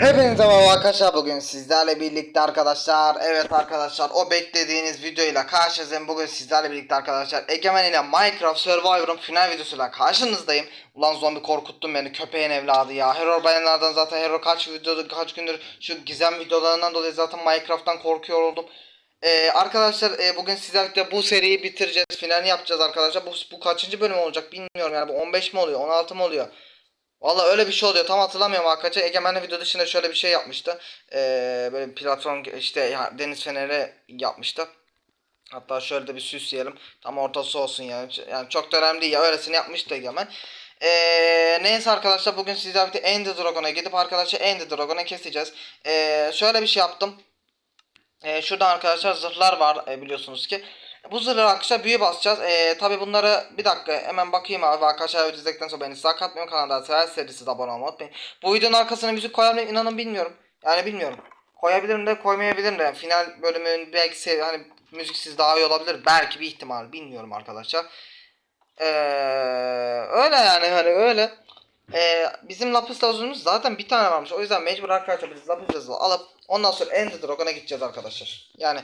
Hepinize merhaba arkadaşlar. Bugün sizlerle birlikte arkadaşlar. Evet arkadaşlar o beklediğiniz videoyla karşınızdayım. Bugün sizlerle birlikte arkadaşlar Egemen ile Minecraft Survivor'ın final videosuyla karşınızdayım. Ulan zombi korkuttun beni köpeğin evladı ya. Hero bayanlardan zaten Hero kaç videodur kaç gündür şu gizem videolarından dolayı zaten Minecraft'tan korkuyor oldum. Ee, arkadaşlar e, bugün sizlerle bu seriyi bitireceğiz finalini yapacağız arkadaşlar. Bu, bu kaçıncı bölüm olacak bilmiyorum yani. Bu 15 mi oluyor 16 mı oluyor Valla öyle bir şey oluyor tam hatırlamıyorum arkadaşlar. Egemen'le video dışında şöyle bir şey yapmıştı. Ee, böyle platform işte ya, deniz feneri yapmıştı. Hatta şöyle de bir süsleyelim. Tam ortası olsun yani. Yani çok da önemli değil ya. Öylesini yapmıştı Egemen. Ee, neyse arkadaşlar bugün sizlerle birlikte Ender Dragon'a gidip arkadaşlar Ender Dragon'a keseceğiz. Ee, şöyle bir şey yaptım. Ee, şurada arkadaşlar zırhlar var e, biliyorsunuz ki. Bu zırhları arkadaşlar büyü basacağız. Ee, Tabi bunları bir dakika hemen bakayım abi. Arkadaşlar video izledikten sonra beni sağ katmayın kanalda sever serisi de abone olmayı unutmayın. Bu videonun arkasına müzik koyar mıyım inanın bilmiyorum. Yani bilmiyorum. Koyabilirim de koymayabilirim de. Final bölümün belki hani müziksiz daha iyi olabilir. Belki bir ihtimal bilmiyorum arkadaşlar. Ee, öyle yani hani öyle. Ee, bizim lapis lazımımız zaten bir tane varmış. O yüzden mecbur arkadaşlar biz lapis lazım alıp ondan sonra Ender Dragon'a gideceğiz arkadaşlar. Yani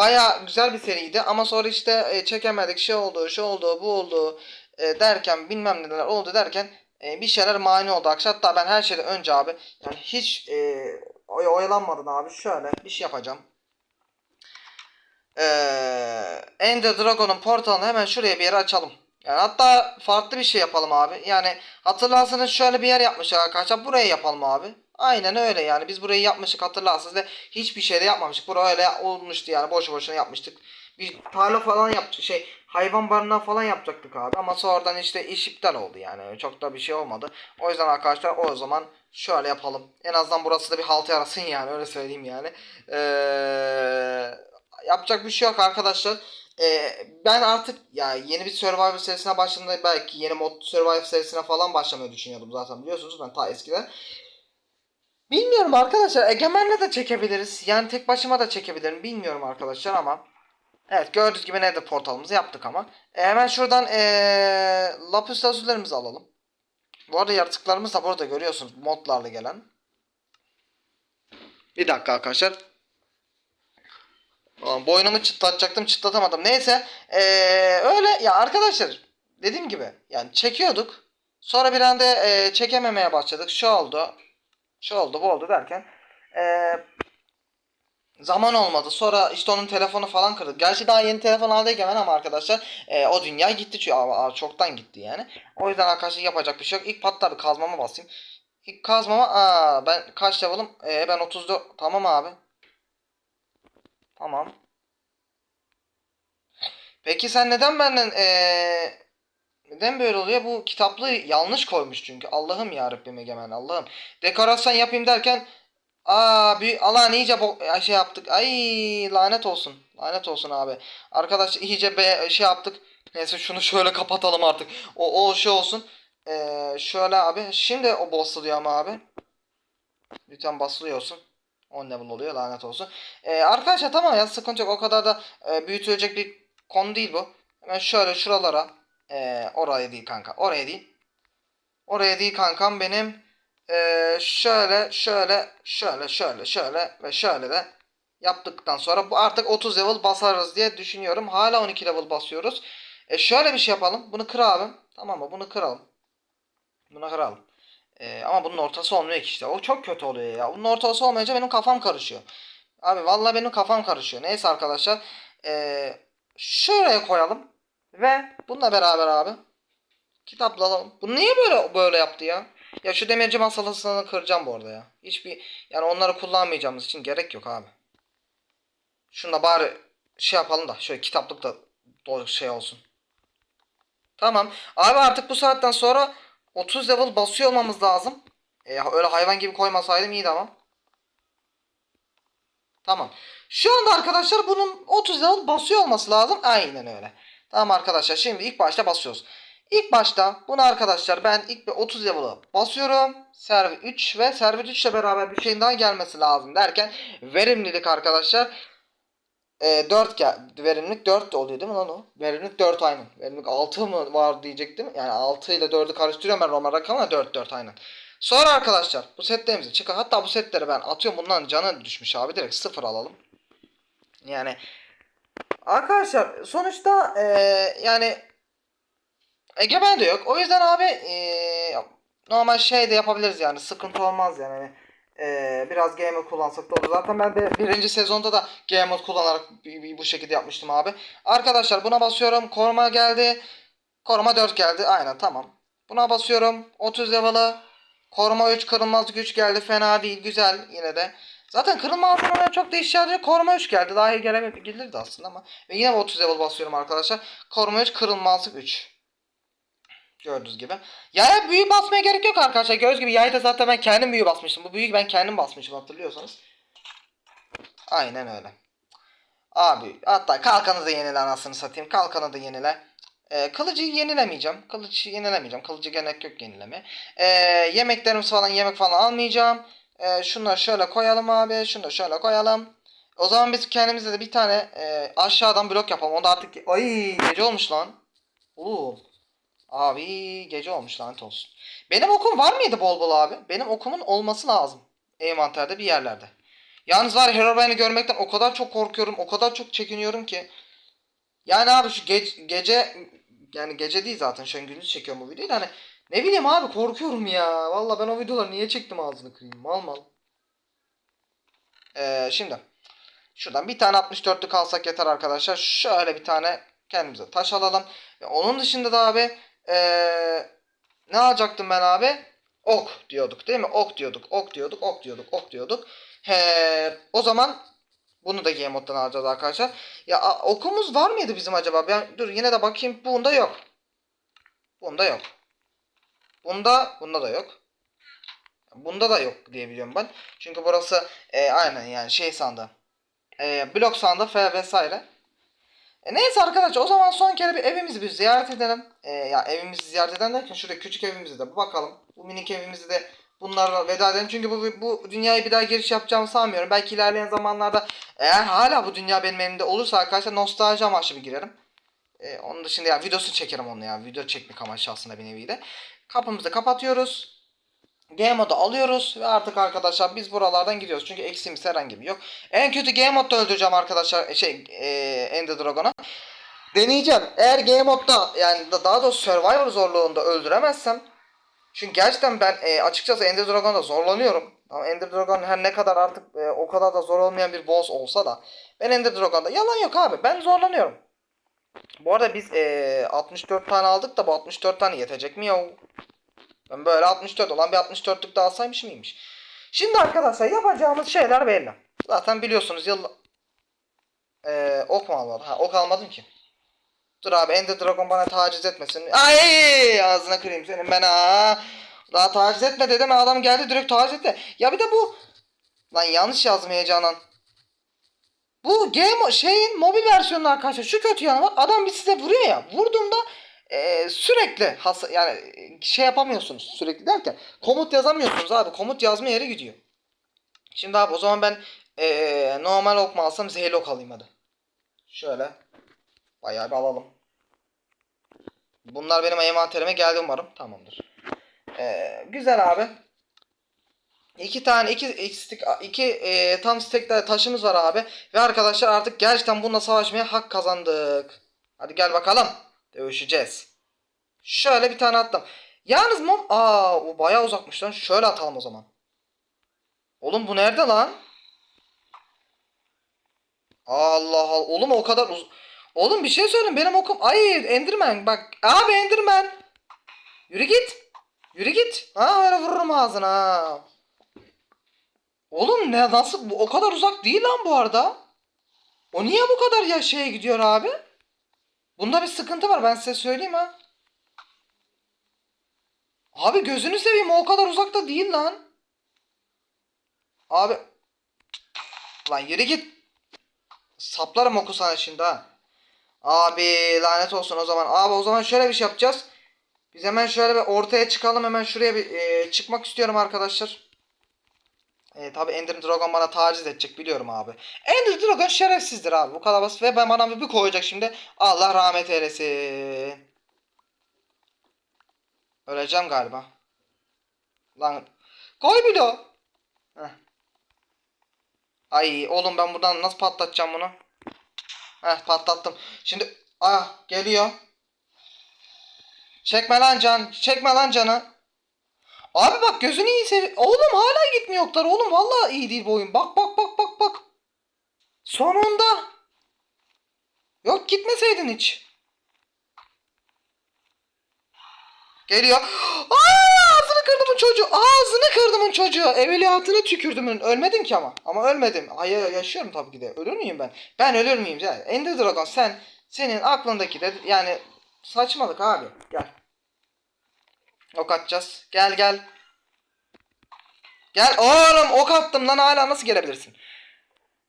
baya güzel bir seriydi ama sonra işte e, çekemedik şey oldu şey oldu bu oldu e, derken bilmem neler oldu derken e, bir şeyler mani oldu arkadaşlar. Hatta ben her şeyden önce abi yani hiç e, oy oyalanmadan abi şöyle bir şey yapacağım. E, Ender Dragon'un portalını hemen şuraya bir yere açalım. Yani hatta farklı bir şey yapalım abi. Yani hatırlarsanız şöyle bir yer yapmışlar arkadaşlar. Buraya yapalım abi. Aynen öyle yani. Biz burayı yapmıştık hatırlarsınız ve hiçbir şey de yapmamıştık. Buraya öyle olmuştu yani. Boşu boşuna yapmıştık. Bir tarla falan yaptık. Şey hayvan barınağı falan yapacaktık abi. Ama sonradan işte iş iptal oldu yani. Çok da bir şey olmadı. O yüzden arkadaşlar o zaman şöyle yapalım. En azından burası da bir halt yarasın yani. Öyle söyleyeyim yani. Ee, yapacak bir şey yok arkadaşlar. Ee, ben artık ya yeni bir Survivor serisine başladığımda belki yeni mod Survivor serisine falan başlamayı düşünüyordum zaten biliyorsunuz ben ta eskiden. Bilmiyorum arkadaşlar Egemen'le de çekebiliriz. Yani tek başıma da çekebilirim bilmiyorum arkadaşlar ama. Evet gördüğünüz gibi nether portalımızı yaptık ama. E, hemen şuradan ee, lapis lazullerimizi alalım. Bu arada yaratıklarımız da burada görüyorsunuz modlarla gelen. Bir dakika arkadaşlar. Boynumu çıtlatacaktım çıtlatamadım. Neyse ee, öyle ya arkadaşlar dediğim gibi yani çekiyorduk. Sonra bir anda ee, çekememeye başladık. Şu oldu. Şu oldu bu oldu derken ee, zaman olmadı. Sonra işte onun telefonu falan kırdı. Gerçi daha yeni telefon aldı Egemen ama arkadaşlar ee, o dünya gitti çünkü çoktan gitti yani. O yüzden arkadaşlar yapacak bir şey yok. İlk patlar bir kazmama basayım. İlk kazmama aa ben kaç level'ım? Ee, ben 34 tamam abi. Tamam. Peki sen neden benden ee, neden böyle oluyor? Bu kitaplığı yanlış koymuş çünkü. Allah'ım ya Rabbim Egemen Allah'ım. Dekorasyon yapayım derken aa bir alan iyice bo- şey yaptık. Ay lanet olsun. Lanet olsun abi. Arkadaş iyice be şey yaptık. Neyse şunu şöyle kapatalım artık. O o şey olsun. Ee, şöyle abi. Şimdi o basılıyor ama abi. Lütfen basılıyorsun. 10 level oluyor lanet olsun. Ee, arkadaşlar tamam ya sıkıntı yok. O kadar da e, büyütülecek bir konu değil bu. Hemen şöyle şuralara. E, oraya değil kanka. Oraya değil. Oraya değil kankam benim. E, şöyle şöyle şöyle şöyle şöyle ve şöyle de yaptıktan sonra bu artık 30 level basarız diye düşünüyorum. Hala 12 level basıyoruz. E, şöyle bir şey yapalım. Bunu kıralım. Tamam mı? Bunu kıralım. Bunu kıralım. Ee, ama bunun ortası olmuyor ki işte. O çok kötü oluyor ya. Bunun ortası olmayınca benim kafam karışıyor. Abi vallahi benim kafam karışıyor. Neyse arkadaşlar. Ee, şuraya koyalım. Ve bununla beraber abi. Kitapla alalım. Bu niye böyle böyle yaptı ya? Ya şu demirci masalasını kıracağım bu arada ya. Hiçbir yani onları kullanmayacağımız için gerek yok abi. Şunda bari şey yapalım da şöyle kitaplık da şey olsun. Tamam. Abi artık bu saatten sonra 30 level basıyor olmamız lazım. E, öyle hayvan gibi koymasaydım iyiydi ama. Tamam. Şu anda arkadaşlar bunun 30 level basıyor olması lazım. Aynen öyle. Tamam arkadaşlar şimdi ilk başta basıyoruz. İlk başta bunu arkadaşlar ben ilk bir 30 level'ı basıyorum. Server 3 ve server 3 ile beraber bir şeyin daha gelmesi lazım derken verimlilik arkadaşlar e, 4 gel verimlilik 4 de oluyor değil mi lan o? Verimlilik 4 aynen. Verimlilik 6 mı var diyecektim. Yani 6 ile 4'ü karıştırıyorum ben Roma rakamına 4 4 aynen. Sonra arkadaşlar bu setlerimizi çıkar. Hatta bu setleri ben atıyorum. Bundan canı düşmüş abi. Direkt sıfır alalım. Yani arkadaşlar sonuçta eee, yani Egemen de yok. O yüzden abi eee, normal şey de yapabiliriz yani. Sıkıntı olmaz yani. Hani, eee, biraz game mode kullansak da olur. Zaten ben de birinci sezonda da game mode kullanarak bu şekilde yapmıştım abi. Arkadaşlar buna basıyorum. Koruma geldi. Koruma 4 geldi. Aynen tamam. Buna basıyorum. 30 level'ı. Koruma 3 kırılmazlık 3 geldi. Fena değil. Güzel yine de. Zaten kırılmazlık çok da iş yarıyor. Koruma 3 geldi. Daha iyi gelemedi. Gelirdi aslında ama. Ve yine 30 level basıyorum arkadaşlar. Koruma 3 kırılmazlık 3. Gördüğünüz gibi. Yaya büyü basmaya gerek yok arkadaşlar. Gördüğünüz gibi yayda zaten ben kendim büyü basmıştım. Bu büyüyü ben kendim basmışım hatırlıyorsanız. Aynen öyle. Abi hatta kalkanı da yenile anasını satayım. Kalkanı da yenile. Ee, kılıcı yenilemeyeceğim. Kılıcı yenilemeyeceğim. Kılıcı gerek yok yenileme. Ee, yemeklerimiz falan yemek falan almayacağım. Ee, şunları şöyle koyalım abi. Şunu da şöyle koyalım. O zaman biz kendimize de bir tane e, aşağıdan blok yapalım. O da artık... Ay gece olmuş lan. Oo. Abi gece olmuş lanet olsun. Benim okum var mıydı bol bol abi? Benim okumun olması lazım. Envanterde bir yerlerde. Yalnız var Herobrine'i görmekten o kadar çok korkuyorum. O kadar çok çekiniyorum ki. Yani abi şu ge- gece yani gece değil zaten şu an gündüz çekiyorum bu videoyu hani ne bileyim abi korkuyorum ya. Valla ben o videoları niye çektim ağzını kırayım mal mal. Ee, şimdi şuradan bir tane 64'lük alsak yeter arkadaşlar. Şöyle bir tane kendimize taş alalım. Ve onun dışında da abi ee, ne alacaktım ben abi? Ok diyorduk değil mi? Ok diyorduk, ok diyorduk, ok diyorduk, ok diyorduk. He, o zaman bunu da game moddan alacağız arkadaşlar. Ya okumuz var mıydı bizim acaba? Ben dur yine de bakayım. Bunda yok. Bunda yok. Bunda bunda da yok. Bunda da yok diye biliyorum ben. Çünkü burası e, aynen yani şey sandı. E, blok sandı ve vesaire. E, neyse arkadaşlar o zaman son kere bir evimizi bir ziyaret edelim. E, ya evimizi ziyaret edelim derken şurada küçük evimize de bakalım. Bu minik evimizi de bunlarla veda edelim. Çünkü bu, bu dünyayı bir daha giriş yapacağımı sanmıyorum. Belki ilerleyen zamanlarda eğer hala bu dünya benim elimde olursa arkadaşlar nostalji amaçlı bir girerim. E, onun dışında ya videosunu çekerim onu ya. Video çekmek amaçlı aslında bir nevi de. Kapımızı kapatıyoruz. Game modu alıyoruz ve artık arkadaşlar biz buralardan gidiyoruz. Çünkü eksiğimiz herhangi bir yok. En kötü game modda öldüreceğim arkadaşlar şey e, Ender Dragon'a. Deneyeceğim. Eğer game modda yani da- daha doğrusu Survivor zorluğunda öldüremezsem çünkü gerçekten ben e, açıkçası Ender Dragon'da zorlanıyorum. Ama Ender Dragon her ne kadar artık e, o kadar da zor olmayan bir boss olsa da ben Ender Dragon'da yalan yok abi ben zorlanıyorum. Bu arada biz e, 64 tane aldık da bu 64 tane yetecek mi ya? Ben böyle 64 olan bir 64'lük daha alsaymış mıymış? Şimdi arkadaşlar yapacağımız şeyler belli. Zaten biliyorsunuz yıl e, ok mu almadım? Ha ok almadım ki. Dur abi Ender Dragon bana taciz etmesin. Ay ağzına kırayım senin ben ha. Daha taciz etme dedim adam geldi direkt taciz etti. Ya bir de bu lan yanlış yazdım heyecandan. Bu game şeyin mobil versiyonu arkadaşlar şu kötü yanı var. Adam bir size vuruyor ya. Vurduğunda e, sürekli has yani e, şey yapamıyorsunuz sürekli derken komut yazamıyorsunuz abi. Komut yazma yeri gidiyor. Şimdi abi o zaman ben e, normal ok mu alsam zehirli ok alayım hadi. Şöyle. Bayağı bir alalım. Bunlar benim envanterime geldi umarım. Tamamdır. Ee, güzel abi. İki tane iki iki, iki e, tam stekler taşımız var abi. Ve arkadaşlar artık gerçekten bununla savaşmaya hak kazandık. Hadi gel bakalım. Dövüşeceğiz. Şöyle bir tane attım. Yalnız mom... Aa o bayağı uzakmış lan. Şöyle atalım o zaman. Oğlum bu nerede lan? Allah Allah. Oğlum o kadar uz... Oğlum bir şey söyleyeyim benim okum. Ay Enderman bak. Abi Enderman. Yürü git. Yürü git. Ha öyle vururum ağzına. Oğlum ne nasıl o kadar uzak değil lan bu arada. O niye bu kadar ya şeye gidiyor abi? Bunda bir sıkıntı var ben size söyleyeyim ha. Abi gözünü seveyim o kadar uzakta değil lan. Abi. Lan yürü git. Saplarım oku sana şimdi ha. Abi lanet olsun o zaman. Abi o zaman şöyle bir şey yapacağız. Biz hemen şöyle bir ortaya çıkalım. Hemen şuraya bir e, çıkmak istiyorum arkadaşlar. E, tabi Ender Dragon bana taciz edecek biliyorum abi. Ender Dragon şerefsizdir abi. Bu kadar basit. Ve ben bana bir, koyacak şimdi. Allah rahmet eylesin. Öleceğim galiba. Lan koy bir o. Heh. Ay oğlum ben buradan nasıl patlatacağım bunu? Heh patlattım. Şimdi ah geliyor. Çekme lan can. Çekme lan canı. Abi bak gözünü iyi sev. Oğlum hala gitmiyorlar. Oğlum vallahi iyi değil bu oyun. Bak bak bak bak bak. Sonunda. Yok gitmeseydin hiç. Geliyor. Aa, ağzını kırdımın çocuğu. Ağzını kırdımın çocuğu. Evveliyatını tükürdümün. Ölmedim ki ama. Ama ölmedim. Hayır yaşıyorum tabii ki de. Ölür müyüm ben? Ben ölür müyüm? Ya, Ender Dragon sen senin aklındaki de yani saçmalık abi. Gel. Ok atacağız. Gel gel. Gel oğlum ok attım lan hala nasıl gelebilirsin?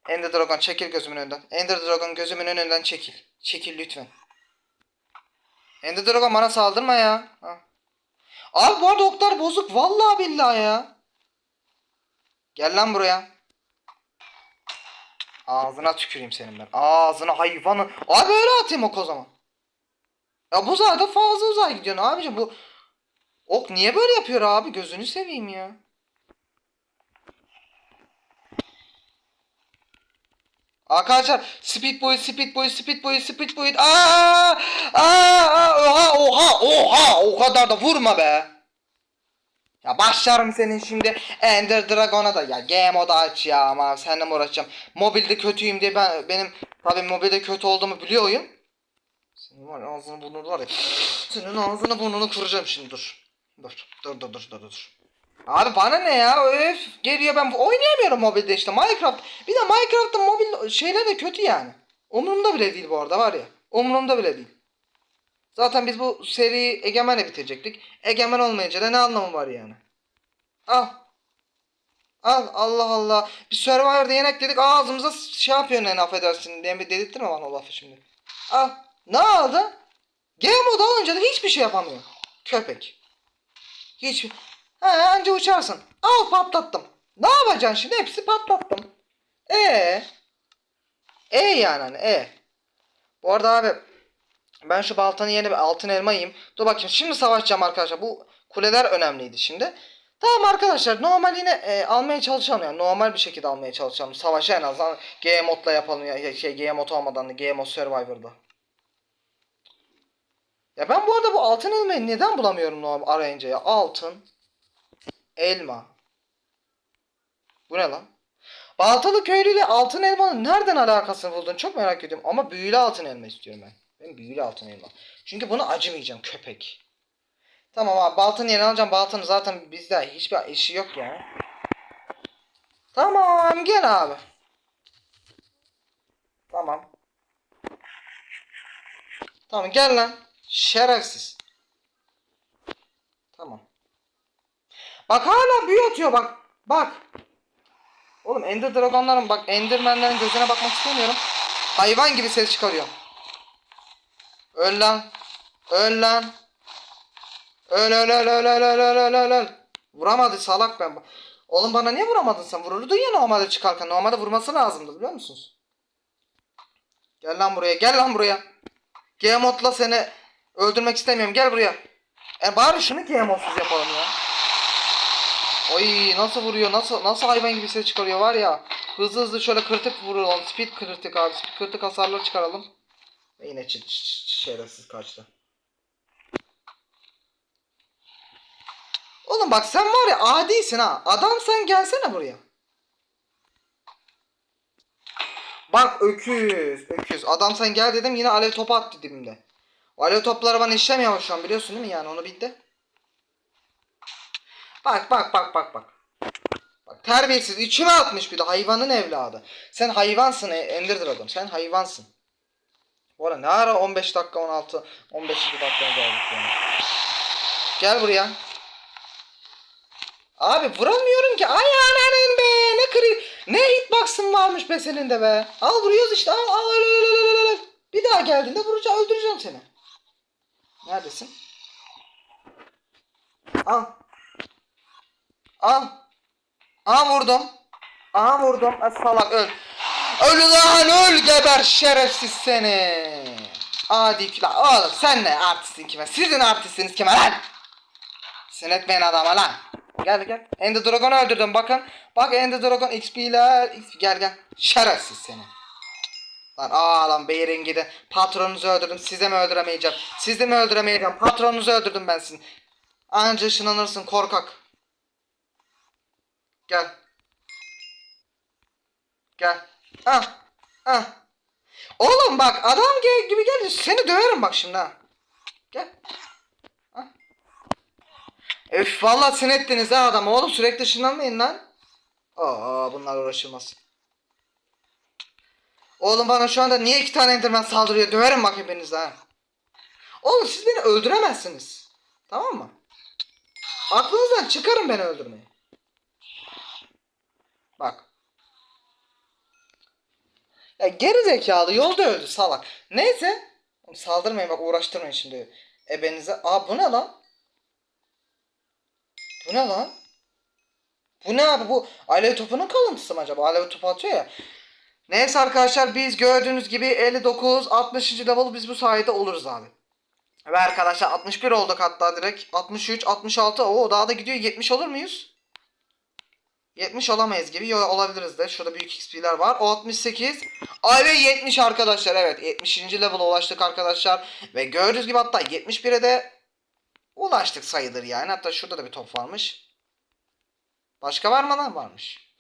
Ender Dragon çekil gözümün önünden. Ender Dragon gözümün önünden çekil. Çekil lütfen. Ender Dragon bana saldırma ya. Ha. Abi bu arada oklar bozuk. Vallahi billahi ya. Gel lan buraya. Ağzına tüküreyim senin ben. Ağzına hayvanı. Abi öyle atayım ok o zaman. Ya bu zaten fazla uzay gidiyorsun abicim bu. Ok niye böyle yapıyor abi? Gözünü seveyim ya. Arkadaşlar Speed Boy, Speed Boy, Speed Boy, Speed Boy. Aa! Aa! Oha, oha, oha! O kadar da vurma be. Ya başlarım senin şimdi Ender Dragon'a da ya game moda aç ya ama seninle mi uğraşacağım. Mobilde kötüyüm diye ben benim tabii mobilde kötü olduğumu biliyor oyun. Senin var ağzını burnunu var ya. Senin ağzını burnunu kıracağım şimdi dur. Dur dur dur dur dur dur. Abi bana ne ya öf geliyor ben oynayamıyorum mobilde işte Minecraft. Bir de Minecraft'ın mobil şeyler de kötü yani. Umurumda bile değil bu arada var ya. Umurumda bile değil. Zaten biz bu seriyi Egemen'le bitirecektik. Egemen olmayınca da ne anlamı var yani? Al. Al Allah Allah. Bir Survivor'da yenek dedik ağzımıza şey yapıyorsun yani affedersin diye bir dedirttirme bana o lafı şimdi. Al. Ne aldı? Game mode alınca da hiçbir şey yapamıyor. Köpek. Hiç. He anca uçarsın. Al patlattım. Ne yapacaksın şimdi? Hepsi patlattım. E E yani hani e. Bu arada abi ben şu baltanın yerine bir altın elma yiyeyim. Dur bakayım şimdi savaşacağım arkadaşlar. Bu kuleler önemliydi şimdi. Tamam arkadaşlar normal yine e, almaya çalışalım yani normal bir şekilde almaya çalışalım. Savaşı en azından G modla yapalım ya şey G mod olmadan da G mod Survivor'da. Ya ben bu arada bu altın elmayı neden bulamıyorum normal arayınca ya? Altın elma. Bu ne lan? Baltalı köylüyle altın elmanın nereden alakasını buldun çok merak ediyorum. Ama büyülü altın elma istiyorum ben. Ben büyülü altın elma. Çünkü bunu acımayacağım köpek. Tamam abi baltanın yerini alacağım. Baltanın zaten bizde hiçbir işi yok ya. Tamam gel abi. Tamam. Tamam gel lan. Şerefsiz. Tamam. Bak hala büyü atıyor bak. Bak. Oğlum Ender Dragon'ların bak Enderman'lerin gözüne bakmak istemiyorum. Hayvan gibi ses çıkarıyor. Öl lan. Öl lan. Öl öl öl öl öl öl öl öl öl. Vuramadı salak ben. Oğlum bana niye vuramadın sen? Vururdun ya normalde çıkarken. Normalde vurması lazımdı biliyor musunuz? Gel lan buraya. Gel lan buraya. G-modla seni öldürmek istemiyorum. Gel buraya. E bari şunu G-modsuz yapalım ya. Oy nasıl vuruyor? Nasıl nasıl hayvan gibi ses çıkarıyor var ya. Hızlı hızlı şöyle kırtık vuralım. Speed kırtık abi. Speed kırtık hasarlar çıkaralım. Ve yine ç- ç- ç- şerefsiz kaçtı. Oğlum bak sen var ya adisin ha. Adam sen gelsene buraya. Bak öküz, öküz. Adam sen gel dedim yine alev topu attı dibimde. O alev topları bana işlemiyor şu an biliyorsun değil mi yani onu bildi. Bak bak bak bak bak. Bak terbiyesiz içime atmış bir de hayvanın evladı. Sen hayvansın e- Ender Dragon sen hayvansın. Bu arada ne ara 15 dakika 16 15 dakika geldik yani. Gel buraya. Abi vuramıyorum ki. Ay ananın be. Ne kırı ne hitbox'ın varmış be senin de be. Al vuruyoruz işte. Al al öl öl öl öl. Bir daha geldiğinde vuracağım öldüreceğim seni. Neredesin? Al. Al. Aa vurdum. Aa vurdum. Aa, salak öl. Öl lan öl geber şerefsiz seni. Adi kila. Oğlum sen ne artistin kime? Sizin artistiniz kime lan? Sinetmeyin adama lan. Gel gel. Ender Dragon'u öldürdüm bakın. Bak Ender Dragon XP'ler. XP, gel gel. Şerefsiz seni. Lan aa lan Beyrin gidin. Patronunuzu öldürdüm. Size mi öldüremeyeceğim? Sizi mi öldüremeyeceğim? Patronunuzu öldürdüm ben sizin. Anca ışınlanırsın korkak. Gel. Gel. Ah. Ah. Oğlum bak adam ge- gibi geldi. Seni döverim bak şimdi ha. Gel. Ah. Öf vallahi sin ettiniz ha adam. Oğlum sürekli ışınlanmayın lan. Aa bunlar uğraşılmaz. Oğlum bana şu anda niye iki tane enderman saldırıyor? Döverim bak ha. Oğlum siz beni öldüremezsiniz. Tamam mı? Aklınızdan çıkarın beni öldürmeyi. Bak. Ya geri zekalı yolda öldü salak. Neyse. Saldırmayın bak uğraştırmayın şimdi. Ebenize. Aa bu ne lan? Bu ne lan? Bu ne abi bu alev topunun kalıntısı mı acaba? Alev topu atıyor ya. Neyse arkadaşlar biz gördüğünüz gibi 59 60. level biz bu sayede oluruz abi. Ve arkadaşlar 61 olduk hatta direkt 63 66 o daha da gidiyor 70 olur muyuz? 70 olamayız gibi. Yo olabiliriz de. Şurada büyük XP'ler var. O 68. Ay ve 70 arkadaşlar. Evet 70. level'a ulaştık arkadaşlar. Ve gördüğünüz gibi hatta 71'e de ulaştık sayılır yani. Hatta şurada da bir top varmış. Başka var mı lan? Varmış.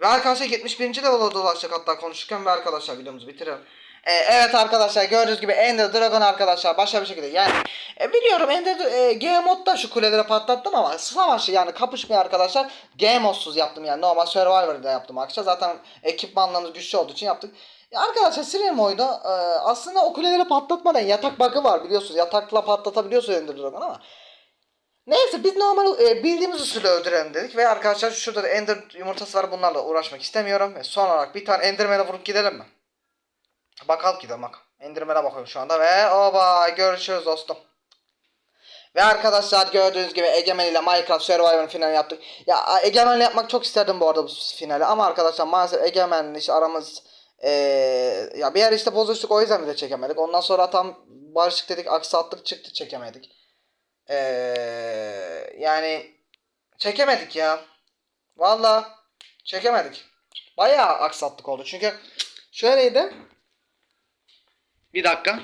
Ve arkadaşlar 71. level'a ulaştık hatta konuşurken ve arkadaşlar videomuzu bitirelim. Ee, evet arkadaşlar gördüğünüz gibi Ender Dragon arkadaşlar başka bir şekilde yani e, biliyorum Ender e, Game modda şu kuleleri patlattım ama savaşı yani kapışmayı arkadaşlar Game modsuz yaptım yani normal Survivor'da yaptım arkadaşlar zaten ekipmanlarımız güçlü olduğu için yaptık. Ya arkadaşlar Stream oyunu e, aslında o kuleleri patlatmadan yatak bug'ı var biliyorsunuz yatakla patlatabiliyorsunuz Ender Dragon ama Neyse biz normal e, bildiğimiz usulü öldürelim dedik ve arkadaşlar şurada da ender yumurtası var bunlarla uğraşmak istemiyorum ve son olarak bir tane enderman'e vurup gidelim mi? Bakalım gidelim bak. Enderman'e bakıyorum şu anda ve oba görüşürüz dostum. Ve arkadaşlar gördüğünüz gibi Egemen ile Minecraft Survivor'ın finali yaptık. Ya Egemen'le yapmak çok isterdim bu arada bu finali ama arkadaşlar maalesef Egemen'le işte aramız eee, ya bir yer işte bozuştuk o yüzden bir de çekemedik. Ondan sonra tam barışık dedik aksattık çıktı çekemedik. Eee yani çekemedik ya. Valla çekemedik. Bayağı aksattık oldu çünkü şöyleydi. Bir dakika.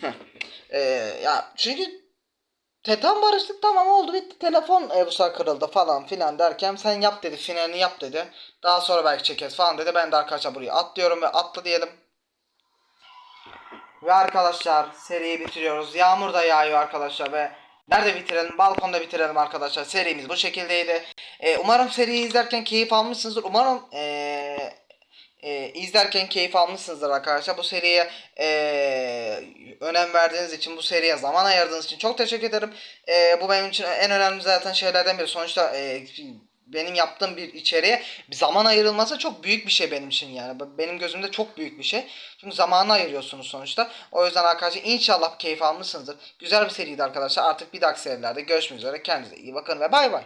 Heh. Ee, ya çünkü Tetan barıştık tamam oldu bitti. Telefon e, bu sefer kırıldı falan filan derken sen yap dedi finalini yap dedi. Daha sonra belki çekeriz falan dedi. Ben de arkadaşlar buraya atlıyorum ve atla diyelim. Ve arkadaşlar seriyi bitiriyoruz. Yağmur da yağıyor arkadaşlar ve nerede bitirelim? Balkonda bitirelim arkadaşlar. Serimiz bu şekildeydi. Ee, umarım seriyi izlerken keyif almışsınızdır. Umarım ee, ee, izlerken keyif almışsınızdır arkadaşlar. Bu seriye ee, önem verdiğiniz için, bu seriye zaman ayırdığınız için çok teşekkür ederim. Ee, bu benim için en önemli zaten şeylerden biri. Sonuçta ee, benim yaptığım bir içeriğe zaman ayrılması çok büyük bir şey benim için yani. Benim gözümde çok büyük bir şey. Çünkü zamanı ayırıyorsunuz sonuçta. O yüzden arkadaşlar inşallah keyif almışsınızdır. Güzel bir seriydi arkadaşlar. Artık bir dahaki serilerde görüşmek üzere. Kendinize iyi bakın ve bay bay.